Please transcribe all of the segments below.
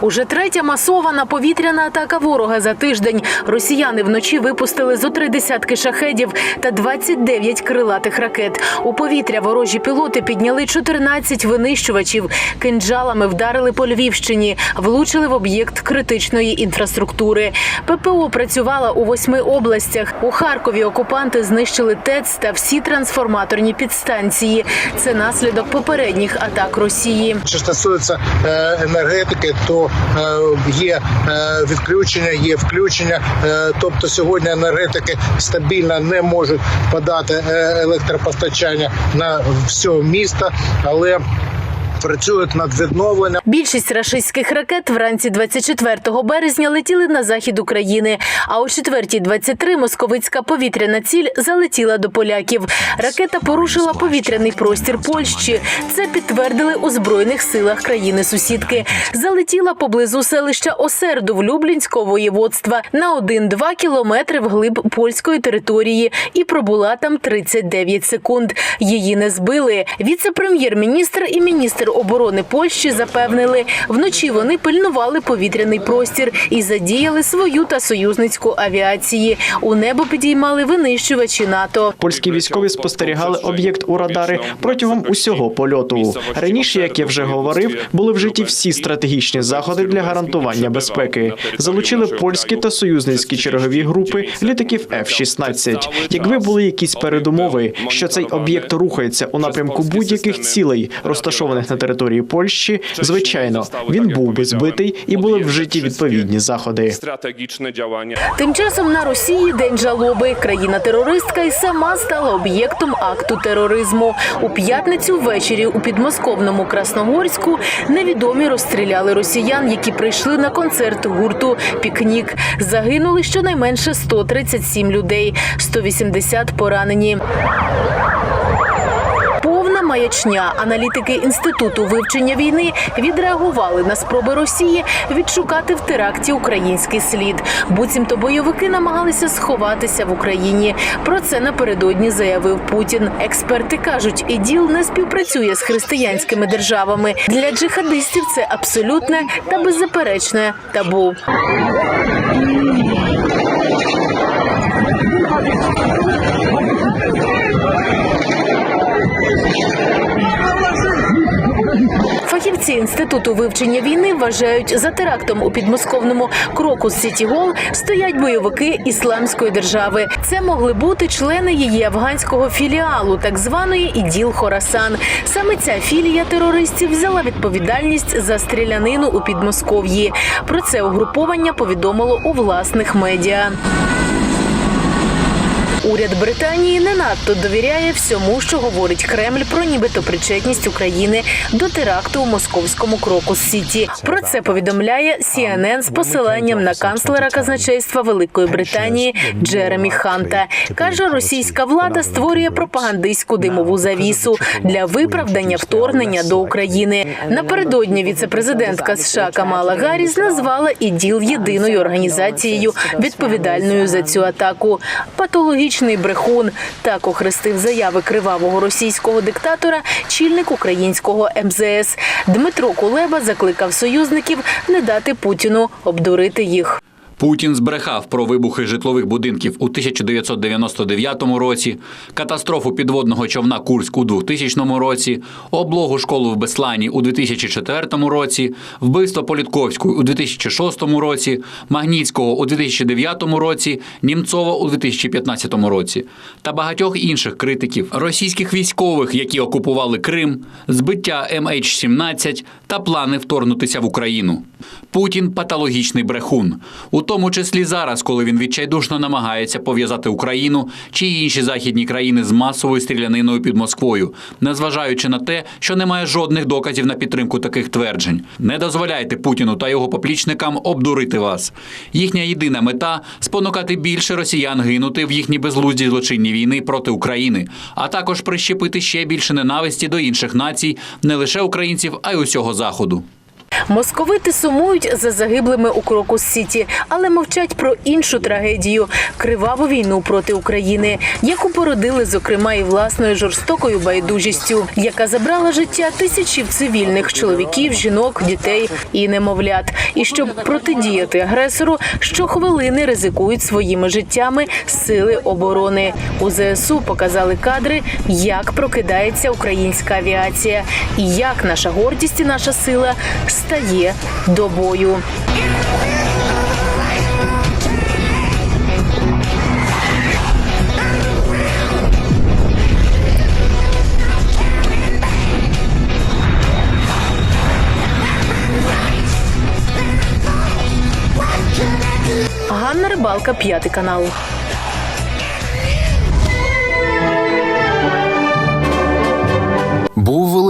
Уже третя масована повітряна атака ворога за тиждень. Росіяни вночі випустили зо три десятки шахедів та 29 крилатих ракет. У повітря ворожі пілоти підняли 14 винищувачів. Кинджалами вдарили по Львівщині, влучили в об'єкт критичної інфраструктури. ППО працювала у восьми областях. У Харкові окупанти знищили ТЕЦ та всі трансформаторні підстанції. Це наслідок попередніх атак Росії. Що стосується е, енергетики, то е, є е, відключення, є включення. Е, тобто сьогодні енергетики стабільно не можуть подати електропостачання на все місто, але працюють над відновленням. Більшість рашистських ракет вранці 24 березня летіли на захід України. А о 4.23 московицька повітряна ціль залетіла до поляків. Ракета порушила повітряний простір Польщі. Це підтвердили у збройних силах країни-сусідки. Залетіла поблизу селища Осердов Люблінського воєводства на 1-2 кілометри вглиб польської території і пробула там 39 секунд. Її не збили. Віце-прем'єр-міністр і міністр оборони Польщі запевнили, вночі вони пильнували повітряний простір і задіяли свою та союзницьку авіації. У небо підіймали винищувачі НАТО. Польські військові спостерігали об'єкт у радари протягом усього польоту. Раніше, як я вже говорив, були вжиті всі стратегічні заходи для гарантування безпеки. Залучили польські та союзницькі чергові групи літаків F-16. Якби були якісь передумови, що цей об'єкт рухається у напрямку будь-яких цілей, розташованих на території Польщі, звичайно, він був би збитий і були б вжиті відповідні заходи. Стратегічне діяння. Тим часом на Росії день жалоби. Країна-терористка і сама стала об'єктом акту тероризму. У п'ятницю ввечері у підмосковному Красногорську невідомі розстріляли росіян, які прийшли на концерт гурту Пікнік. Загинули щонайменше 137 людей, 180 поранені. Маячня. Аналітики інституту вивчення війни відреагували на спроби Росії відшукати в теракті український слід. Буцімто бойовики намагалися сховатися в Україні. Про це напередодні заявив Путін. Експерти кажуть, іділ не співпрацює з християнськими державами. Для джихадистів це абсолютне та беззаперечне табу. Інституту вивчення війни вважають за терактом у підмосковному Крокус Сіті Гол стоять бойовики ісламської держави. Це могли бути члени її афганського філіалу, так званої іділ Хорасан. Саме ця філія терористів взяла відповідальність за стрілянину у Підмосков'ї. Про це угруповання повідомило у власних медіа. Уряд Британії не надто довіряє всьому, що говорить Кремль про нібито причетність України до теракту у московському Крокус Сіті. Про це повідомляє CNN з посиланням на канцлера казначейства Великої Британії Джеремі Ханта. каже, російська влада створює пропагандистську димову завісу для виправдання вторгнення до України. Напередодні віцепрезидентка США Камала Гарріс назвала іділ єдиною організацією відповідальною за цю атаку. Патологічний брехун так охрестив заяви кривавого російського диктатора чільник українського МЗС. Дмитро Кулеба закликав союзників не дати Путіну обдурити їх. Путін збрехав про вибухи житлових будинків у 1999 році, катастрофу підводного човна Курськ у 2000 році, облогу школу в Беслані у 2004 році, вбивство Політковської у 2006 році, Магніцького у 2009 році, Німцова у 2015 році та багатьох інших критиків, російських військових, які окупували Крим, збиття MH17 та плани вторгнутися в Україну. Путін патологічний брехун, у тому числі зараз, коли він відчайдушно намагається пов'язати Україну чи інші західні країни з масовою стріляниною під Москвою, незважаючи на те, що немає жодних доказів на підтримку таких тверджень. Не дозволяйте Путіну та його поплічникам обдурити вас. Їхня єдина мета спонукати більше росіян гинути в їхній безглуздій злочинній війни проти України, а також прищепити ще більше ненависті до інших націй, не лише українців, а й усього заходу. Московити сумують за загиблими у Крокус Сіті, але мовчать про іншу трагедію криваву війну проти України, яку породили, зокрема, і власною жорстокою байдужістю, яка забрала життя тисячів цивільних чоловіків, жінок, дітей і немовлят. І щоб протидіяти агресору, щохвилини ризикують своїми життями сили оборони. У ЗСУ показали кадри, як прокидається українська авіація, і як наша гордість і наша сила стає до бою. Ганна Рибалка, п'ятий канал.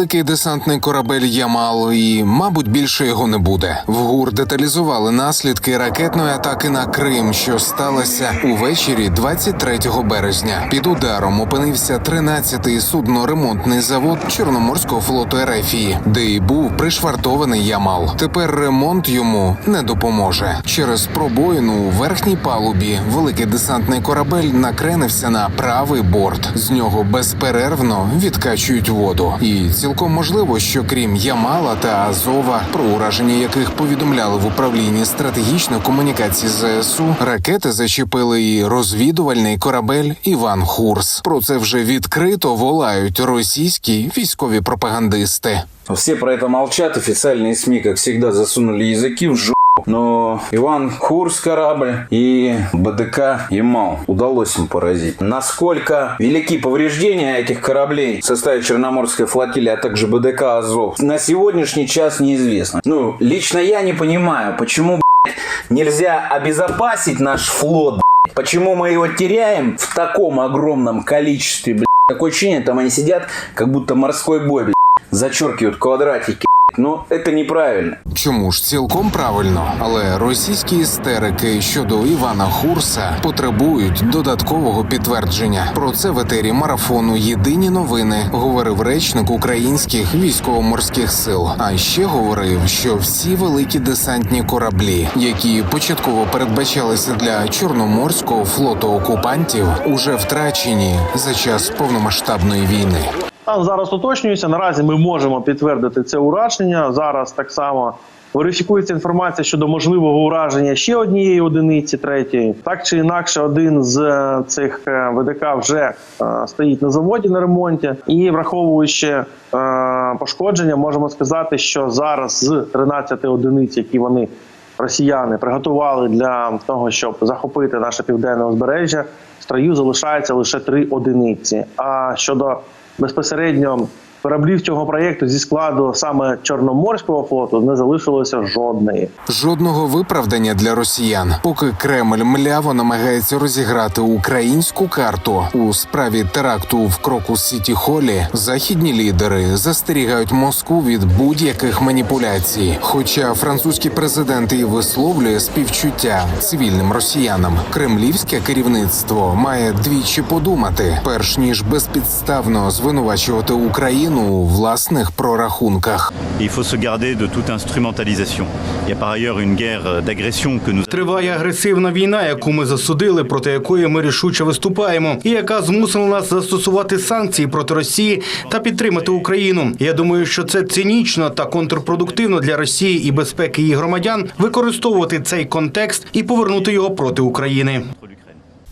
Великий десантний корабель Ямал, і, мабуть, більше його не буде. В ГУР деталізували наслідки ракетної атаки на Крим, що сталося увечері 23 березня. Під ударом опинився 13-й судноремонтний завод Чорноморського флоту Ерефії, де й був пришвартований Ямал. Тепер ремонт йому не допоможе. Через пробоїну у верхній палубі великий десантний корабель накренився на правий борт. З нього безперервно відкачують воду. І цілком можливо, що крім Ямала та Азова, про ураження яких повідомляли в управлінні стратегічної комунікації ЗСУ, ракети зачепили і розвідувальний корабель Іван Хурс. Про це вже відкрито волають російські військові пропагандисти. Все про это молчат, официальные СМИ, как всегда, засунули языки в жопу. Но Иван Хурс корабль и БДК Ямал удалось им поразить. Насколько велики повреждения этих кораблей в составе Черноморской флотилии, а также БДК Азов, на сегодняшний час неизвестно. Ну, лично я не понимаю, почему блядь, нельзя обезопасить наш флот, блядь? почему мы его теряем в таком огромном количестве, блядь? Такое ощущение, там они сидят, как будто морской бой, блядь зачеркивают квадратики. Но это неправильно. Чому ж цілком правильно, але російські істерики щодо Івана Хурса потребують додаткового підтвердження. Про це в етері марафону Єдині новини говорив речник українських військово-морських сил. А ще говорив, що всі великі десантні кораблі, які початково передбачалися для чорноморського флоту окупантів, уже втрачені за час повномасштабної війни. Там зараз уточнюється. Наразі ми можемо підтвердити це ураження. Зараз так само верифікується інформація щодо можливого ураження ще однієї одиниці, третьої. Так чи інакше, один з е, цих е, ВДК вже е, стоїть на заводі на ремонті, і враховуючи пошкодження, можемо сказати, що зараз з 13 одиниць, які вони росіяни приготували для того, щоб захопити наше південне узбережжя, в строю залишається лише три одиниці. А щодо безпосередньо кораблів цього проєкту зі складу саме Чорноморського флоту не залишилося жодної. Жодного виправдання для росіян, поки Кремль мляво намагається розіграти українську карту у справі теракту в Крокус Сіті Холі. Західні лідери застерігають Москву від будь-яких маніпуляцій. Хоча французький президент і висловлює співчуття цивільним росіянам, кремлівське керівництво має двічі подумати, перш ніж безпідставно звинувачувати Україну у власних прорахунках. Триває агресивна війна, яку ми засудили, проти якої ми рішуче виступаємо, і яка змусила нас застосувати санкції проти Росії та підтримати Україну. Я думаю, що це цинічно та контрпродуктивно для Росії і безпеки її громадян використовувати цей контекст і повернути його проти України.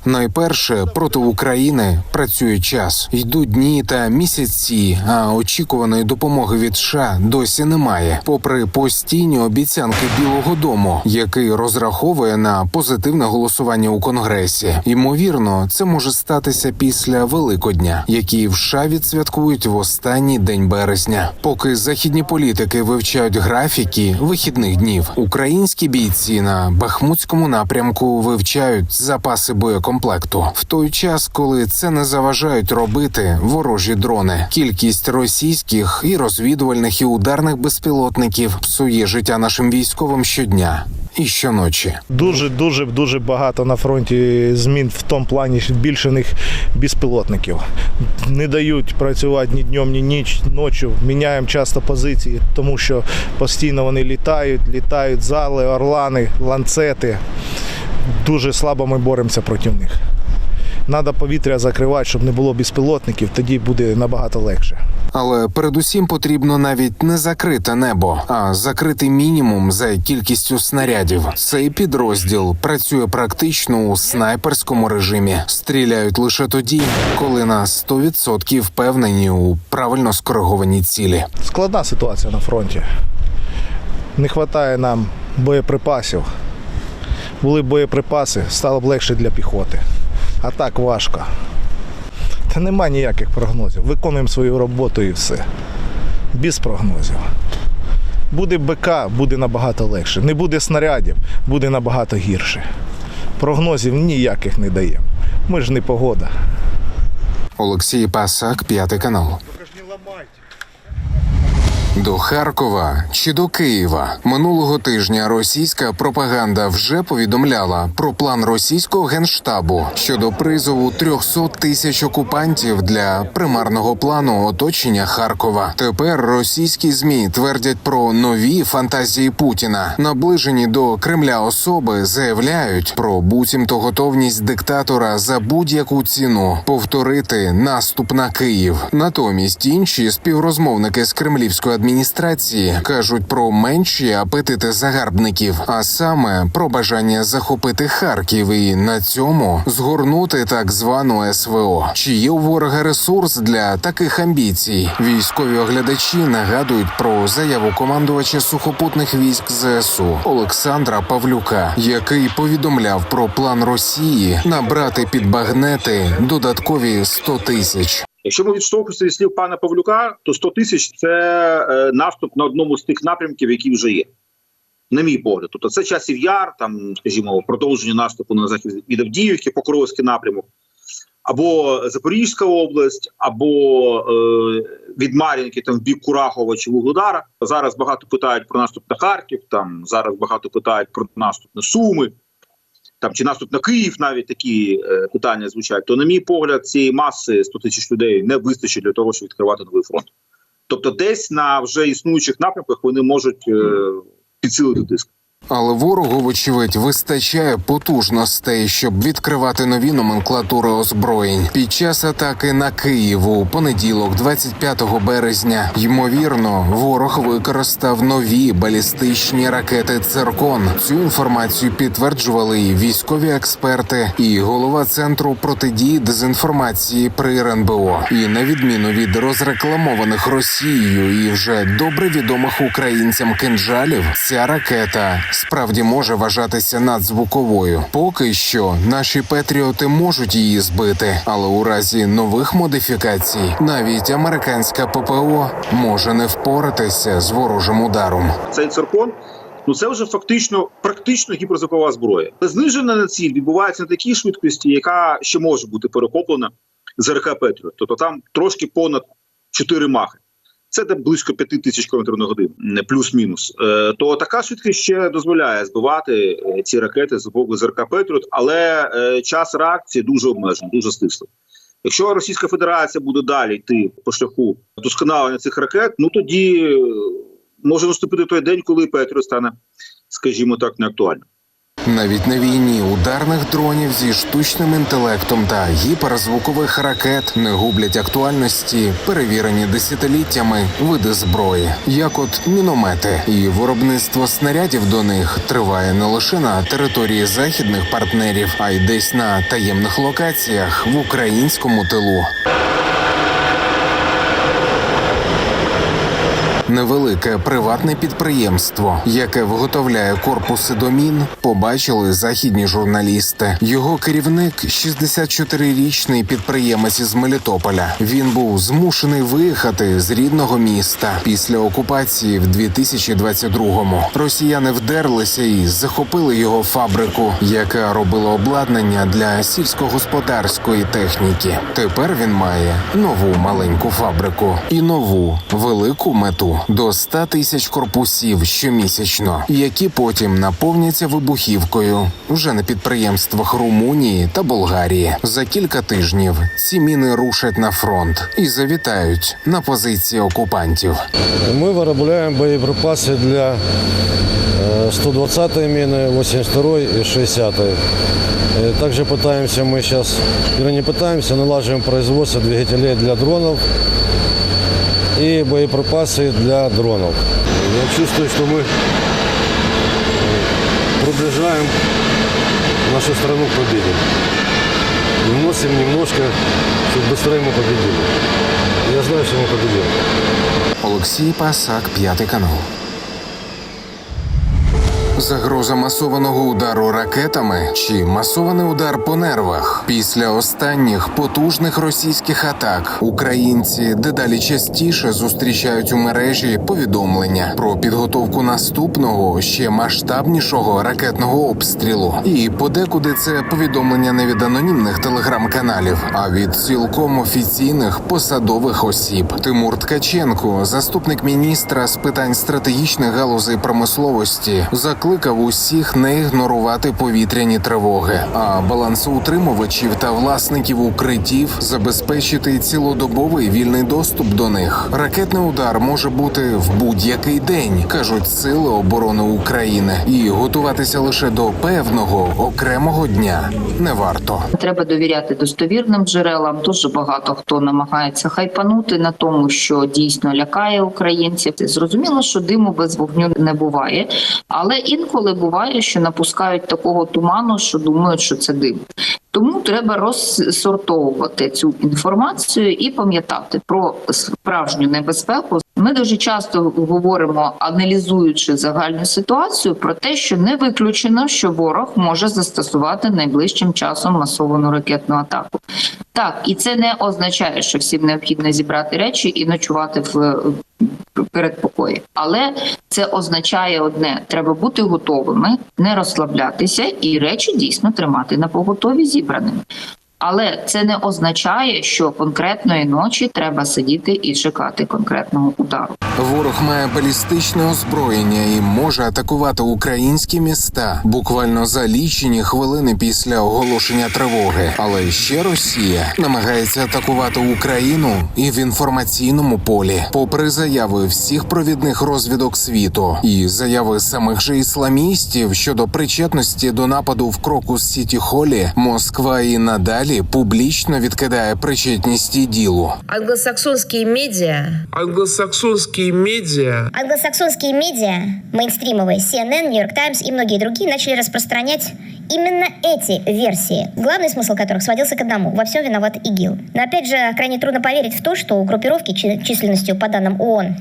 Найперше проти України працює час. Йдуть дні та місяці, а очікуваної допомоги від США досі немає. Попри постійні обіцянки Білого Дому, який розраховує на позитивне голосування у Конгресі. Ймовірно, це може статися після Великодня, який в США відсвяткують в останній день березня. Поки західні політики вивчають графіки вихідних днів, українські бійці на Бахмутському напрямку вивчають запаси боєкомплектів боєкомплекту. В той час, коли це не заважають робити ворожі дрони. Кількість російських і розвідувальних і ударних безпілотників псує життя нашим військовим щодня і щоночі. Дуже дуже дуже багато на фронті змін в тому плані збільшених безпілотників. Не дають працювати ні днем, ні ніч, ночі. Міняємо часто позиції, тому що постійно вони літають, літають зали, орлани, ланцети. Дуже слабо ми боремося проти них. Треба повітря закривати, щоб не було безпілотників, тоді буде набагато легше. Але передусім потрібно навіть не закрите небо, а закритий мінімум за кількістю снарядів. Цей підрозділ працює практично у снайперському режимі. Стріляють лише тоді, коли на 100% впевнені у правильно скоригованій цілі. Складна ситуація на фронті. Не вистачає нам боєприпасів. Були боєприпаси, стало б легше для піхоти. А так важко. Та нема ніяких прогнозів. Виконуємо свою роботу і все. Без прогнозів. Буде БК, буде набагато легше. Не буде снарядів, буде набагато гірше. Прогнозів ніяких не даємо. Ми ж не погода. Олексій Пасак, п'ятий канал. До Харкова чи до Києва минулого тижня російська пропаганда вже повідомляла про план російського генштабу щодо призову 300 тисяч окупантів для примарного плану оточення Харкова. Тепер російські змі твердять про нові фантазії Путіна. Наближені до Кремля особи заявляють про буцімто готовність диктатора за будь-яку ціну повторити наступ на Київ. Натомість інші співрозмовники з кремлівської адміністрації кажуть про менші апетити загарбників, а саме про бажання захопити Харків і на цьому згорнути так звану СВО. Чи є у ворога ресурс для таких амбіцій? Військові оглядачі нагадують про заяву командувача сухопутних військ ЗСУ Олександра Павлюка, який повідомляв про план Росії набрати під багнети додаткові 100 тисяч. Якщо ми відштовхуємося від слів пана Павлюка, то 100 тисяч це е, наступ на одному з тих напрямків, які вже є. На мій погляд, тобто це часів яр, там, скажімо, продовження наступу на захід від Авдіївки, Покровський напрямок, або Запорізька область, або е, від Мар'їнки там в бік Курахова чи Вугледара. Зараз багато питають про наступ на Харків, там зараз багато питають про наступ на Суми там чи наступ на Київ, навіть такі е, питання звучать, то, на мій погляд, цієї маси 100 тисяч людей не вистачить для того, щоб відкривати новий фронт. Тобто, десь на вже існуючих напрямках вони можуть е, підсилити тиск. Але ворогу, вочевидь, вистачає потужностей, щоб відкривати нові номенклатури озброєнь. Під час атаки на Київ у понеділок, 25 березня, ймовірно, ворог використав нові балістичні ракети Циркон. Цю інформацію підтверджували і військові експерти, і голова центру протидії дезінформації при РНБО. І на відміну від розрекламованих Росією і вже добре відомих українцям кинджалів, ця ракета справді може вважатися надзвуковою. Поки що наші патріоти можуть її збити, але у разі нових модифікацій навіть американська ППО може не впоратися з ворожим ударом. Цей циркон. Ну це вже фактично практично гіперзвукова зброя. Знижена на ціль відбувається на такій швидкості, яка ще може бути перехоплена з РК Петріот. Тобто там трошки понад 4 махи. Це де близько 5 тисяч км на годину, плюс-мінус. Е, то така швидкість ще дозволяє збивати е, ці ракети з боку ЗРК Петріот, але е, час реакції дуже обмежений, дуже стислий. Якщо Російська Федерація буде далі йти по шляху досконалення цих ракет, ну тоді може наступити той день, коли Петріот стане, скажімо так, неактуальним. Навіть на війні ударних дронів зі штучним інтелектом та гіперзвукових ракет не гублять актуальності, перевірені десятиліттями види зброї, як от міномети, і виробництво снарядів до них триває не лише на території західних партнерів, а й десь на таємних локаціях в українському тилу. Невелике приватне підприємство, яке виготовляє корпуси до мін, побачили західні журналісти. Його керівник 64-річний підприємець із Мелітополя. Він був змушений виїхати з рідного міста після окупації в 2022-му. Росіяни вдерлися і захопили його фабрику, яка робила обладнання для сільськогосподарської техніки. Тепер він має нову маленьку фабрику і нову велику мету до 100 тисяч корпусів щомісячно, які потім наповняться вибухівкою вже на підприємствах Румунії та Болгарії. За кілька тижнів ці міни рушать на фронт і завітають на позиції окупантів. Мы виробляємо боєприпаси для э, 120-й мины, 82-й и 60-й. Э, Также пытаемся мы сейчас, или не пытаемся, налаживаем производство двигателей для дронов и боеприпасы для дронов. Я чувствую, что мы э, приближаем нашу страну к победе. И вносим немножко, чтобы быстрее мы победили. Я знаю, что мы победим. Олексій Пасак, п'ятий канал. Загроза масованого удару ракетами чи масований удар по нервах після останніх потужних російських атак українці дедалі частіше зустрічають у мережі повідомлення про підготовку наступного ще масштабнішого ракетного обстрілу. І подекуди це повідомлення не від анонімних телеграм-каналів, а від цілком офіційних посадових осіб. Тимур Ткаченко, заступник міністра з питань стратегічних галузей промисловості, закликав усіх не ігнорувати повітряні тривоги, а балансоутримувачів та власників укриттів забезпечити цілодобовий вільний доступ до них. Ракетний удар може бути в будь-який день, кажуть сили оборони України, і готуватися лише до певного окремого дня не варто. Треба довіряти достовірним джерелам. Дуже багато хто намагається хайпанути на тому, що дійсно лякає українців. Зрозуміло, що диму без вогню не буває, але інколи буває, що напускають такого туману, що думають, що це дим. Тому треба розсортовувати цю інформацію і пам'ятати про справжню небезпеку. Ми дуже часто говоримо, аналізуючи загальну ситуацію, про те, що не виключено, що ворог може застосувати найближчим часом масовану ракетну атаку. Так, і це не означає, що всім необхідно зібрати речі і ночувати в передпокої. Але це означає одне: треба бути готовими, не розслаблятися і речі дійсно тримати на поготові зібраними. Але це не означає, що конкретної ночі треба сидіти і чекати конкретного удару. Ворог має балістичне озброєння і може атакувати українські міста буквально за лічені хвилини після оголошення тривоги. Але ще Росія намагається атакувати Україну і в інформаційному полі, попри заяви всіх провідних розвідок світу і заяви самих же ісламістів щодо причетності до нападу в Крокус Сіті Холі, Москва і надалі публічно відкидає причетність і ділу. Англосаксонские медиа Англосаксонские медиа Англосаксонские медиа, мейнстримовые, CNN, New York Times и многие другие начали распространять именно эти версии, главный смысл которых сводился к одному. Во всем виноват ИГИЛ. Но опять же, крайне трудно поверить в то, что у группировки чи- численностью, по данным ООН,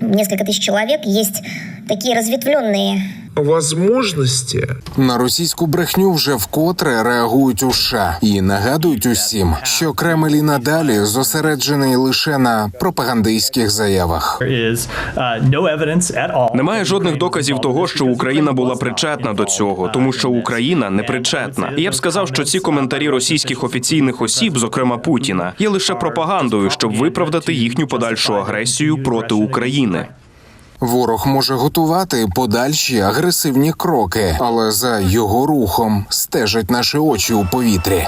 несколько тысяч человек, есть такие разветвленные возможности На російську брехню вже вкотре реагують у США і нагадують усім, що Кремль і надалі зосереджений лише на пропагандистських заявах. Немає жодних доказів того, що Україна була причетна до цього, тому що Україна не причетна. І я б сказав, що ці коментарі російських офіційних осіб, зокрема Путіна, є лише пропагандою, щоб виправдати їхню подальшу агресію проти України. Ворог може готувати подальші агресивні кроки, але за його рухом стежать наші очі у повітрі.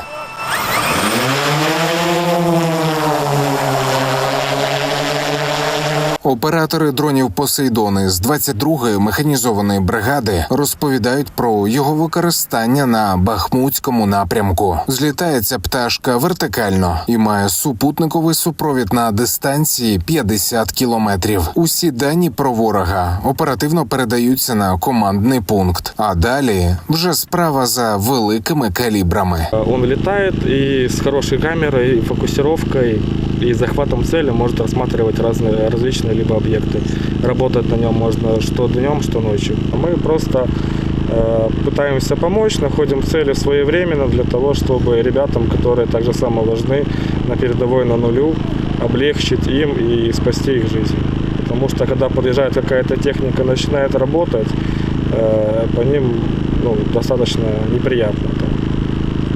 Оператори дронів Посейдони з 22-ї механізованої бригади розповідають про його використання на Бахмутському напрямку. Злітається пташка вертикально і має супутниковий супровід на дистанції 50 кілометрів. Усі дані про ворога оперативно передаються на командний пункт. А далі вже справа за великими калібрами. Он летает и с хорошей камерой, фокусировкой и захватом цели может рассматривать разные различные либо объекты. Работать на нем можно что днем, что ночью. А мы просто э, пытаемся помочь, находим цели своевременно для того, чтобы ребятам, которые также само важны на передовой на нулю, облегчить им и спасти их жизнь. Потому что когда подъезжает какая-то техника, начинает работать, э, по ним ну, достаточно неприятно.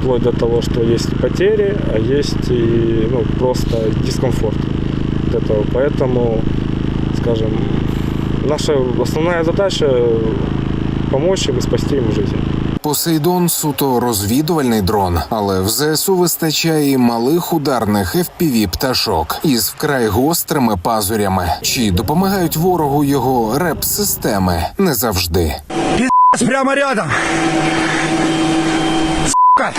Вплоть до того, что есть потери, а есть и ну, просто дискомфорт от этого. Поэтому, скажем, наша основная задача помочь им и спасти им жизнь. Посейдон суто розвідувальний дрон, але в ЗСУ вистачає і малих ударних fpv пташок із вкрай гострими пазурями, чи допомагають ворогу його реп-системи не завжди. прямо рядом. Сука!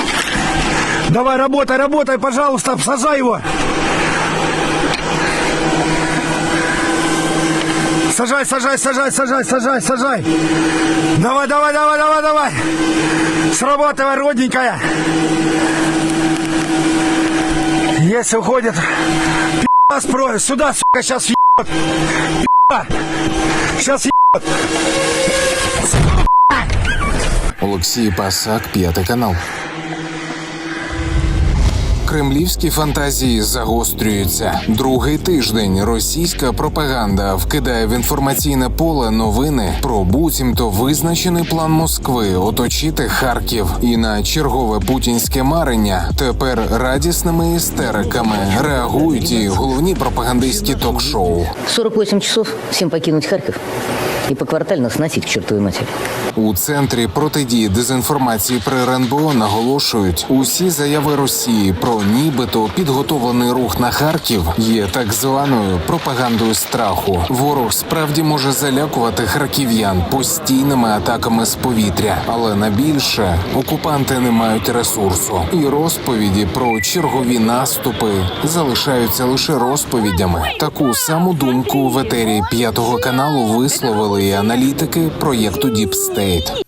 Давай, работай, работай, пожалуйста, сажай его. Сажай, сажай, сажай, сажай, сажай, сажай. Давай, давай, давай, давай, давай. Срабатывай, родненькая. Если уходит, пи***а спро- сюда, сука, сейчас ебет. Сейчас ебет. Олексій Пасак, п'ятий канал. Кремлівські фантазії загострюються. Другий тиждень російська пропаганда вкидає в інформаційне поле новини про буцімто визначений план Москви оточити Харків. І на чергове путінське марення тепер радісними істериками реагують і головні пропагандистські ток-шоу. 48 часов всем покинуть Харьков и поквартально сносить к чертовой матери. У центрі протидії дезінформації при РНБО наголошують, усі заяви Росії про нібито підготовлений рух на Харків є так званою пропагандою страху. Ворог справді може залякувати харків'ян постійними атаками з повітря, але на більше окупанти не мають ресурсу, і розповіді про чергові наступи залишаються лише розповідями. Таку саму думку в етері п'ятого каналу висловили і аналітики проєкту State.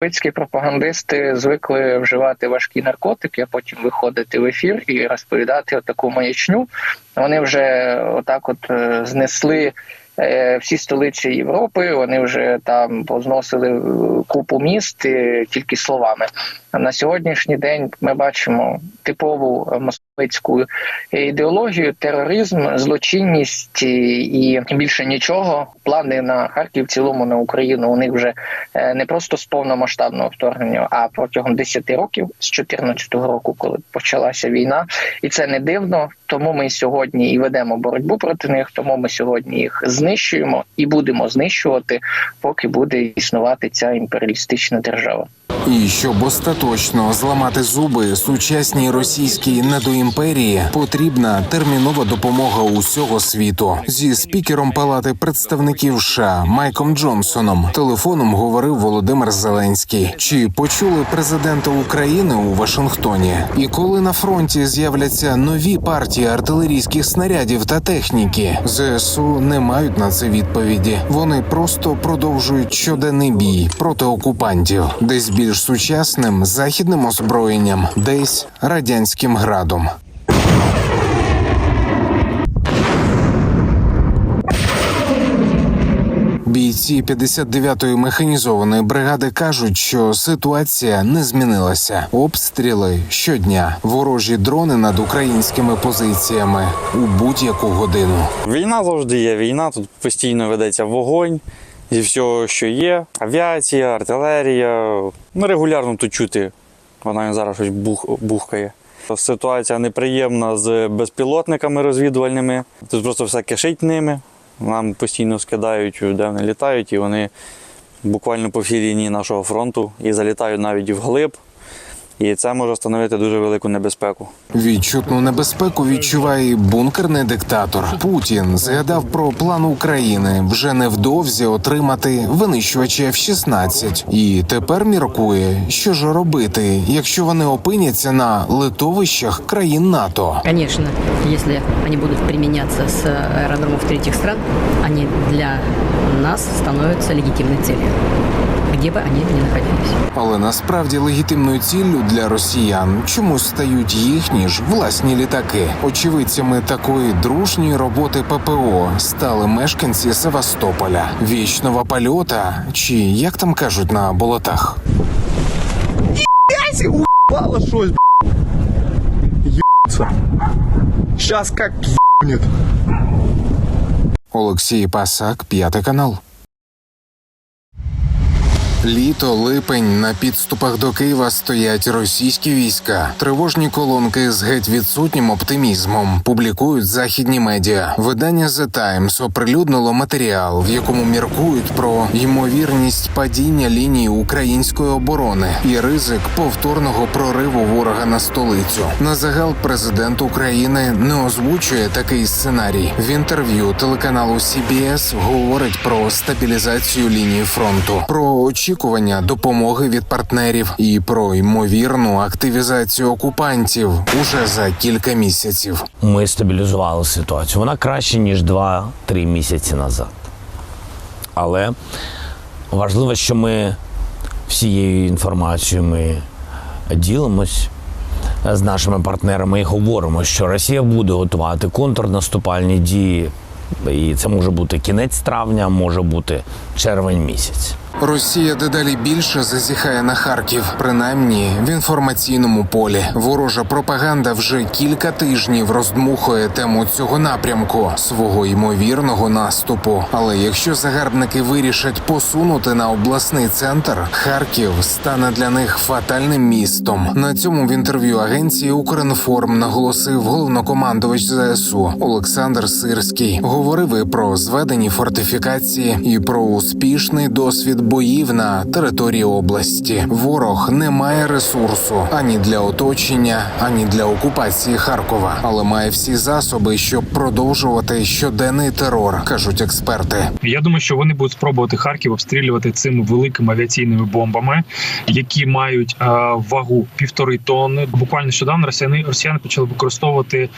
Московські пропагандисти звикли вживати важкі наркотики, а потім виходити в ефір і розповідати таку маячню. Вони вже отак, от е, знесли е, всі столиці Європи. Вони вже там позносили е, купу міст тільки словами. А на сьогоднішній день ми бачимо типову московицьку ідеологію, тероризм, злочинність і і більше нічого. Плани на Харків, в цілому на Україну у них вже е, не просто з повномасштабного вторгнення, а протягом 10 років з 2014 року, коли почалася війна, і це не дивно. Тому ми сьогодні і ведемо боротьбу проти них. Тому ми сьогодні їх знищуємо і будемо знищувати, поки буде існувати ця імперіалістична держава. І щоб остаточно зламати зуби сучасній російській недоімперії, потрібна термінова допомога усього світу. Зі спікером Палати представників США Майком Джонсоном телефоном говорив Володимир Зеленський. Чи почули президента України у Вашингтоні? І коли на фронті з'являться нові партії артилерійських снарядів та техніки, ЗСУ не мають на це відповіді. Вони просто продовжують щоденний бій проти окупантів, десь більш сучасним західним озброєнням, десь радянським градом. Бійці 59-ї механізованої бригади кажуть, що ситуація не змінилася. Обстріли щодня, ворожі дрони над українськими позиціями у будь-яку годину. Війна завжди є. Війна тут постійно ведеться вогонь зі всього, що є. Авіація, артилерія. Ну, регулярно тут чути. Вона зараз щось бух, бухкає. Ситуація неприємна з безпілотниками розвідувальними. Тут просто все кишить ними. Нам постійно скидають, де вони літають, і вони буквально по всій лінії нашого фронту і залітають навіть вглиб. І це може становити дуже велику небезпеку. Відчутну небезпеку відчуває і бункерний диктатор. Путін згадав про план України вже невдовзі отримати винищувачі F-16. і тепер міркує, що ж робити, якщо вони опиняться на литовищах країн НАТО. Конечно, если они будут применяться с аэродромов третьих стран, они для нас становятся легитимной целью. Где бы они ни находились. Але насправді легітимною ціллю для росіян чомусь стають їхні ж власні літаки. Очевидцями такої дружньої роботи ППО стали мешканці Севастополя, вічного польота, чи як там кажуть на болотах. Уебало щось, Ебаться. Сейчас как ебнет. Олексій Пасак, п'ятий канал. Літо, липень на підступах до Києва стоять російські війська. Тривожні колонки з геть відсутнім оптимізмом публікують західні медіа. Видання The Times оприлюднило матеріал, в якому міркують про ймовірність падіння лінії української оборони і ризик повторного прориву ворога на столицю. На загал президент України не озвучує такий сценарій. В інтерв'ю телеканалу CBS говорить про стабілізацію лінії фронту, про очікування допомоги від партнерів і про ймовірну активізацію окупантів уже за кілька місяців. Ми стабілізували ситуацію. Вона краще ніж 2-3 місяці назад. Але важливо, що ми всією інформацією ми ділимось з нашими партнерами і говоримо, що Росія буде готувати контрнаступальні дії. І це може бути кінець травня, може бути червень місяць. Росія дедалі більше зазіхає на Харків, принаймні в інформаційному полі. Ворожа пропаганда вже кілька тижнів роздмухує тему цього напрямку свого ймовірного наступу. Але якщо загарбники вирішать посунути на обласний центр, Харків стане для них фатальним містом. На цьому в інтерв'ю агенції Укрінформ наголосив головнокомандувач ЗСУ Олександр Сирський. Говорив і про зведені фортифікації, і про успішний досвід боїв на території області. Ворог не має ресурсу ані для оточення, ані для окупації Харкова, але має всі засоби, щоб продовжувати щоденний терор, кажуть експерти. Я думаю, що вони будуть спробувати Харків обстрілювати цими великими авіаційними бомбами, які мають е, вагу півтори тонни. Буквально нещодавно росіяни росіяни почали використовувати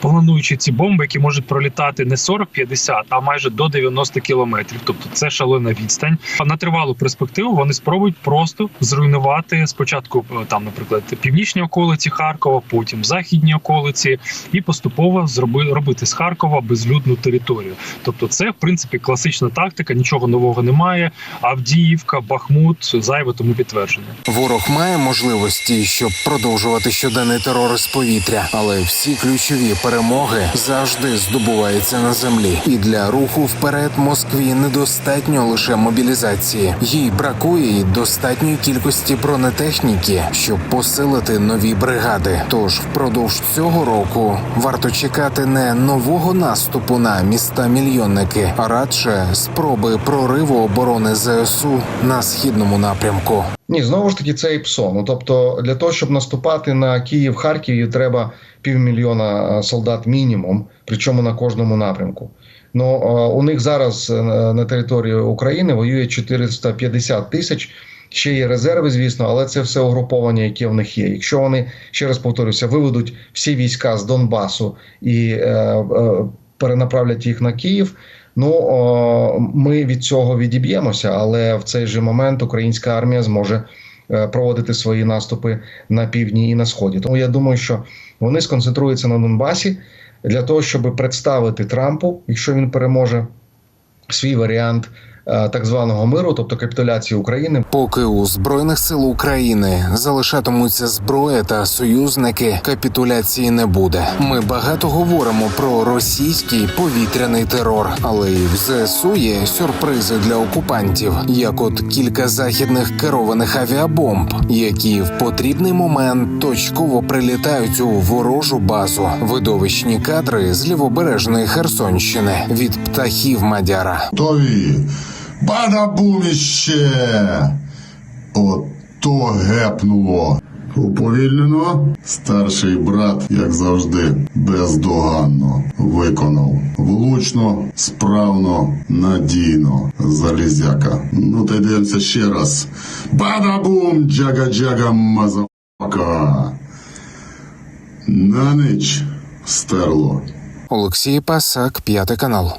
плануючи ці бомби, які можуть пролітати не 40-50, а майже до 90 кілометрів. Тобто це шалена відстань. На тривалу перспективу вони спробують просто зруйнувати спочатку е, там, наприклад, північні околиці Харкова, потім західні околиці, і поступово зроби робити з Харкова безлюдну територію. Тобто, це в принципі класична тактика, нічого нового немає. Авдіївка, Бахмут, зайве тому підтвердження. Ворог має можливості, щоб продовжувати щоденний терор з повітря, але всі ключові перемоги завжди здобуваються на землі. І для руху вперед Москві недостатньо лише мобілізації. Їй бракує і достатньої кількості бронетехніки, щоб посилити нові бригади. Тож впродовж цього року варто чекати не нового наступу на міста мільйонники, а радше спроби прориву оборони ЗСУ на східному напрямку. Ні, знову ж таки, це ІПСО. Ну тобто, для того, щоб наступати на Київ, Харків, треба півмільйона е, солдат мінімум, причому на кожному напрямку. Ну е, у них зараз е, на території України воює 450 тисяч. Ще є резерви, звісно, але це все угруповання, яке в них є. Якщо вони ще раз повторюся, виведуть всі війська з Донбасу і е, е, перенаправлять їх на Київ. Ну о, ми від цього відіб'ємося, але в цей же момент українська армія зможе е, проводити свої наступи на півдні і на сході. Тому я думаю, що вони сконцентруються на Донбасі для того, щоб представити Трампу, якщо він переможе, свій варіант. Е, Так званого миру, тобто капітуляції України, Поки у збройних сил України залишатимуться зброя та союзники, капітуляції не буде. Ми багато говоримо про російський повітряний терор, але і в ЗСУ є сюрпризи для окупантів, як от кілька західних керованих авіабомб, які в потрібний момент точково прилітають у ворожу базу. Видовищні кадри з лівобережної Херсонщини від птахів Мадяра. Готові. Бадабуміще! Ото гепнуло. Уповільнено. Старший брат, як завжди, бездоганно виконав. Влучно, справно, надійно. Залізяка. Ну, та йдемося ще раз. Бадабум! Джага-джага мазафака. На ніч стерло. Олексій Пасак, п'ятий канал.